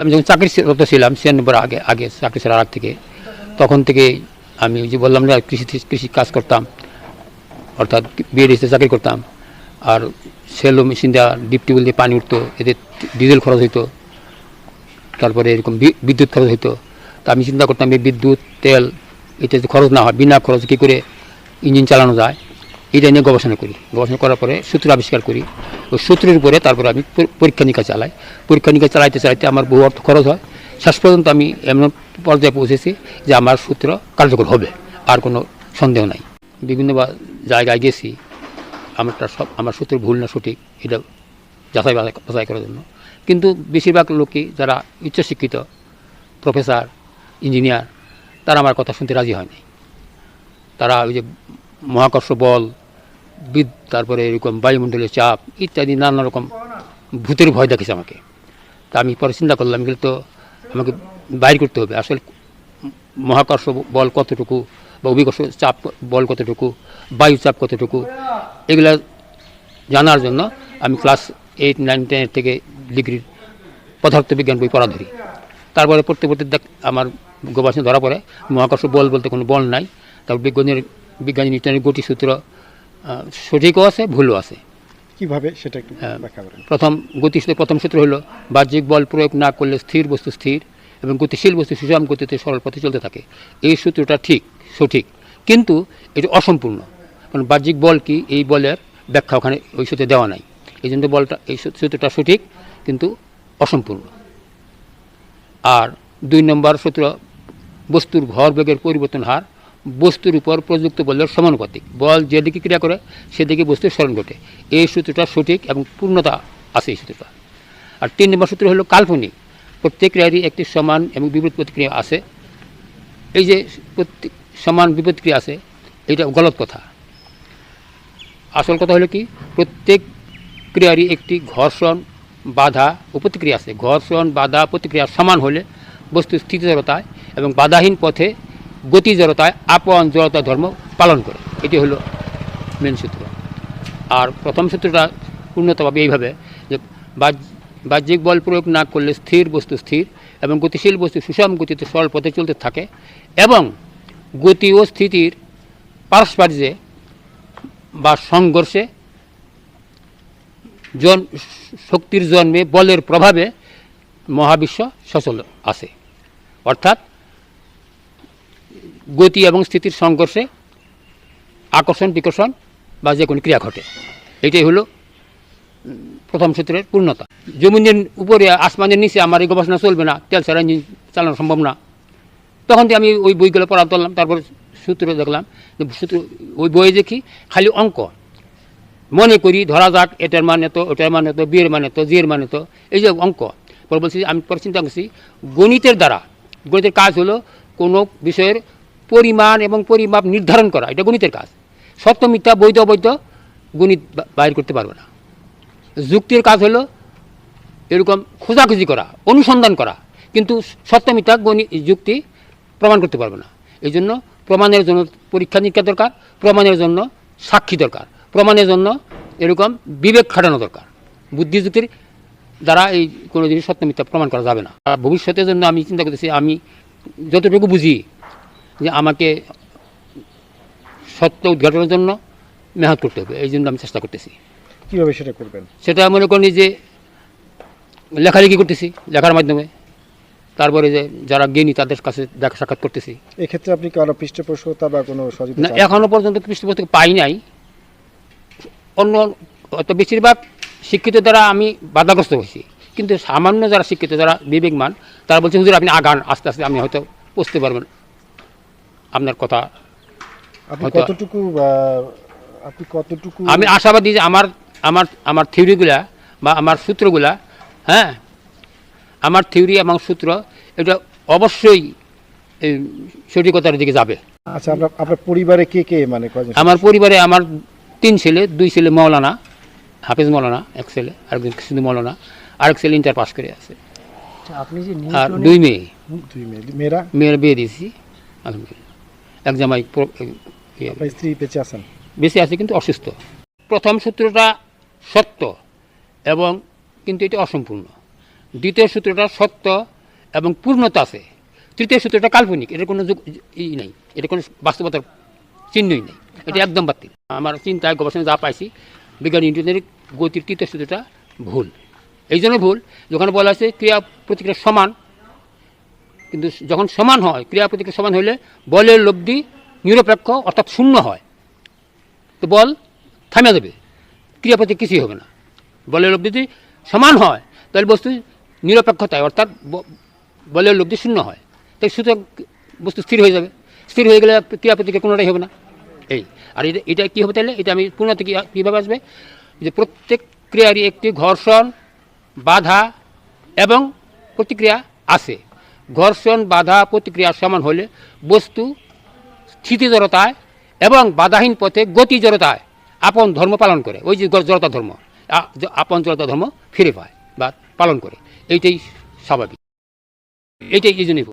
আমি যখন চাকরিরত ছিলাম ছিয়ানব্বই আগে আগে চাকরি ছেড়ার আগ থেকে, তখন থেকে আমি যে বললাম না, কৃষি কৃষি কাজ করতাম, অর্থাৎ বিএডিসিতে চাকরি করতাম, আর সেলো মেশিন দেওয়া ডিপ টিউবওয়েল দিয়ে পানি উঠতো, এতে ডিজেল খরচ হইতো, তারপরে এরকম বিদ্যুৎ খরচ হইতো। তা আমি চিন্তা করতাম, এই বিদ্যুৎ, তেল এটা যদি খরচ না হয়, বিনা খরচ কী করে ইঞ্জিন চালানো যায়? এটা নিয়ে গবেষণা করি। গবেষণা করার পরে সূত্র আবিষ্কার করি। ওই সূত্রের উপরে তারপরে আমি পরীক্ষা নিরীক্ষা চালাই। পরীক্ষা নিরীক্ষা চালাইতে চালাইতে আমার বহু অর্থ খরচ হয়। শেষ পর্যন্ত আমি এমন পর্যায়ে পৌঁছেছি যে আমার সূত্র কার্যকর হবে, আর কোনো সন্দেহ নাই। বিভিন্ন জায়গায় গেছি, আমারটা সব, আমার সূত্র ভুল না সঠিক, এটা যাচাই বাছাই করার জন্য। কিন্তু বেশিরভাগ লোকই যারা উচ্চশিক্ষিত, প্রফেসর, ইঞ্জিনিয়ার, তারা আমার কথা শুনতে রাজি হয়নি তারা ওই যে মহাকর্ষ বল তারপরে এরকম বায়ুমণ্ডলের চাপ ইত্যাদি নানা রকম ভূতের ভয় দেখেছে আমাকে। তা আমি পরে চিন্তা করলাম এগুলো তো আমাকে বাইর করতে হবে। আসলে মহাকর্ষ বল কতটুকু বা অভিকর্ষ চাপ বল কতটুকু বায়ু চাপ কতটুকু এগুলা জানার জন্য আমি ক্লাস এইট নাইন টেনের থেকে ডিগ্রির পদার্থবিজ্ঞান বই পড়া ধরি। তারপরে পড়তে পড়তে দেখ আমার গবেষণা ধরা পড়ে মহাকর্ষ বল বলতে কোনো বল নাই। তারপর বিজ্ঞানের বিজ্ঞানী নিউটনের গতি সূত্র আহ, সঠিকও আছে ভুলও আছে। কীভাবে সেটা একটু প্রথম গতিশীল প্রথম সূত্র হলো বাহ্যিক বল প্রয়োগ না করলে স্থির বস্তু স্থির এবং গতিশীল বস্তু সুষম গতিতে সরল পথে চলতে থাকে। এই সূত্রটা ঠিক সঠিক। কিন্তু এটি অসম্পূর্ণ। কারণ বাহ্যিক বল কি? এই বলের ব্যাখ্যা ওখানে ওই সূত্রে দেওয়া নাই। এই জন্য বলটা এই সূত্রটা সঠিক কিন্তু অসম্পূর্ণ। আর দুই নম্বর সূত্র বস্তুর ভর বেগের পরিবর্তন হার বস্তুর উপর প্রযুক্ত বলের সমানুপাতিক বল যেদিকে ক্রিয়া করে সেদিকে বস্তুর স্মরণ ঘটে। এই সূত্রটা সঠিক এবং পূর্ণতা আছে এই সূত্রটা। আর তিন নম্বর সূত্র হলো কাল্পনিক। প্রত্যেক ক্রিয়ারই একটি সমান এবং বিপরীত প্রতিক্রিয়া আছে। এই যে প্রত্যেক সমান বিপরীত ক্রিয়া আছে, এটা গলত কথা। আসল কথা হলো কি? প্রত্যেক ক্রিয়ারই একটি ঘর্ষণ, বাধা ও প্রতিক্রিয়া আছে। ঘর্ষণ, বাধা, প্রতিক্রিয়া সমান হলে বস্তু স্থিতি জড়তায় এবং বাধাহীন পথে গতি জড়তায় আপন জড়তা ধর্ম পালন করে। এটি হলো মেন সূত্র। আর প্রথম সূত্রটা পূর্ণতভাবে এইভাবে যে বাহ্যিক বল প্রয়োগ না করলে স্থির বস্তু স্থির এবং গতিশীল বস্তু সুষম গতিতে সরল পথে চলতে থাকে এবং গতি ও স্থিতির পারস্পর্যে বা সংঘর্ষে জন, শক্তির জন্মে বলের প্রভাবে মহাবিশ্ব সচল আছে। অর্থাৎ গতি এবং স্থিতির সংঘর্ষে আকর্ষণ, বিকর্ষণ বা যে কোনো ক্রিয়া ঘটে। এটাই হলো প্রথম সূত্রের পূর্ণতা। জমিনের উপরে, আসমানের নিচে আমার এই গবেষণা চলবে না, তেল ছাড়া ইঞ্জিন চালানো সম্ভব না। তখন দিয়ে আমি ওই বইগুলো পড়া তুললাম তারপর সূত্র দেখলাম সূত্র, ওই বইয়ে দেখি খালি অঙ্ক। মনে করি ধরা যাক, এটার মানে তো ওটার মানে তো বিয়ের মানে তো জিয়ের মানে তো এই যে অঙ্ক। পরে বলছি আমি পরে চিন্তা করছি, গণিতের দ্বারা, গণিতের কাজ হলো কোনো বিষয়ের পরিমাণ এবং পরিমাপ নির্ধারণ করা, এটা গণিতের কাজ। সত্য, মিথ্যা, বৈধ, অবৈধ গণিত বাইর করতে পারবে না। যুক্তির কাজ হলো এরকম খোঁজাখুঁজি করা, অনুসন্ধান করা। কিন্তু সত্য, মিথ্যা গণিত যুক্তি প্রমাণ করতে পারবে না। এই জন্য প্রমাণের জন্য পরীক্ষা নিরীক্ষা দরকার, প্রমাণের জন্য সাক্ষী দরকার, প্রমাণের জন্য এরকম বিবেক খাটানো দরকার। বুদ্ধিযুক্তির দ্বারা এই কোনো জিনিস সত্য, মিথ্যা প্রমাণ করা যাবে না। ভবিষ্যতের জন্য আমি চিন্তা করতেছি, আমি যতটুকু বুঝি যে আমাকে সত্য উদ্ঘাটনের জন্য মেহনত করতে হবে এই জন্য আমি চেষ্টা করতেছি। কীভাবে সেটা করবেন? সেটা মনে করেন যে লেখালেখি করতেছি লেখার মাধ্যমে। তারপরে যে যারা জ্ঞানী তাদের কাছে দেখা সাক্ষাৎ করতেছি। এক্ষেত্রে আপনি কারও পৃষ্ঠপোষকতা বা কোনো না চান? এখনও পর্যন্ত পৃষ্ঠপোষক পাই নাই। অন্য অত বেশিরভাগ শিক্ষিত দ্বারা আমি বাধাগ্রস্ত হয়েছি। কিন্তু সামান্য যারা শিক্ষিত যারা বিবেকমান তারা বলছে হুজুর আপনি আগান আস্তে আস্তে আমি হয়তো বুঝতে পারবেন আপনার কথা কতটুকু আপনি কতটুকু আমি আশাবাদী যে আমার আমার আমার থিওরিগুলা বা আমার সূত্রগুলা হ্যাঁ আমার থিওরি এবং সূত্র এটা অবশ্যই এই সঠিকতার দিকে যাবে। আচ্ছা আপনার পরিবারে কে কে মানে আমার পরিবারে আমার তিন ছেলে দুই ছেলে মৌলানা হাফিজ মৌলানা এক ছেলে আরেকজন শুধু মৌলানা আরেক ছেলে ইন্টার পাস করে আছে। আপনি যে আর দুই মেয়ে। দুই মেয়ে মেয়েরা? মেয়ের বিয়ে দিয়েছি আলহামদুলিল্লাহ। এক জামাই স্ত্রী বেঁচে আছেন? বেশি আছে কিন্তু অসুস্থ। প্রথম সূত্রটা সত্য এবং কিন্তু এটা অসম্পূর্ণ। দ্বিতীয় সূত্রটা সত্য এবং পূর্ণতা আছে। তৃতীয় সূত্রটা কাল্পনিক। এটার কোনো যুগ- ই নেই। এটা কোনো বাস্তবতার চিহ্নই নেই। এটা একদম বাতিল। আমার চিন্তায় গবেষণা যা পাইছি বিজ্ঞান ইন্টারনেট গতির তৃতীয় সূত্রটা ভুল। এই জন্য ভুল। যখন বলা আছে ক্রিয়া প্রতিক্রিয়া সমান কিন্তু যখন সমান হয় ক্রিয়া প্রতিক্রিয়া সমান হলে বলের লব্ধি নিরপেক্ষ অর্থাৎ শূন্য হয়। তো বল থামে দেবে। ক্রিয়া প্রতি কিছুই হবে না। বলের লব্ধি যদি সমান হয়, তাহলে বস্তু নিরপেক্ষতায় অর্থাৎ বলের লব্ধি শূন্য হয়। তাই সুতরাং বস্তু স্থির হয়ে যাবে। স্থির হয়ে গেলে ক্রিয়া প্রতিক্রিয়া কোনোটাই হবে না। এই, আর এটা এটা কী হবে তাহলে? এটা আমি পূর্ণতে কীভাবে আসবে? যে প্রত্যেক ক্রিয়ারই একটি ঘর্ষণ, বাধা এবং প্রতিক্রিয়া আছে। ঘর্ষণ, বাধা, প্রতিক্রিয়া সমান হলে বস্তু স্থিতি জড়তায় এবং বাধাহীন পথে গতি জড়তায় আপন ধর্ম পালন করে। ওই যে জড়তা ধর্ম আপন জড়তা ধর্ম ফিরে পায় বা পালন করে। এইটাই স্বাভাবিক। এইটাই এই।